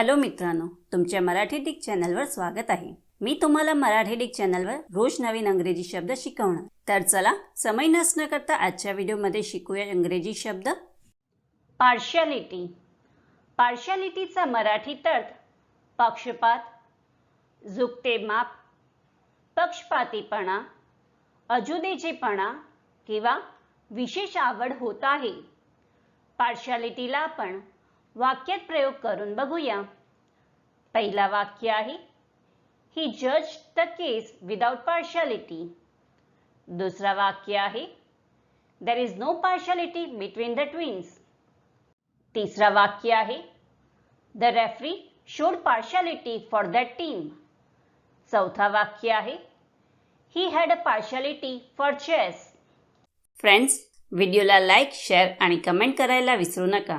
Hello मित्रांनो तुमच्या Marathi Dick चॅनलवर स्वागत आहे. मी तुम्हाला मराठी डिक चॅनलवर रोज नवीन अंग्रेजी शब्द शिकवणार. तर चला समय नसणं करता आजच्या व्हिडिओमध्ये शिकूया इंग्रजी शब्द. पार्शालिटी पार्शालिटीचा मराठीत अर्थ पक्षपात झुकते माप पक्षपातीपणा अजुदेचेपणा किंवा विशेष आवड होत आहे. पार्शालिटीला आपण वाक्यात प्रयोग करून बघूया. पहिला वाक्य आहे ही जज द केस विदाउट पार्शालिटी दुसरा वाक्य आहे there is no partiality between the twins तिसरा वाक्य आहे the referee showed partiality for that team चौथा वाक्य आहे he had a partiality for chess friends व्हिडिओला लाईक शेअर आणि कमेंट करायला विसरू नका.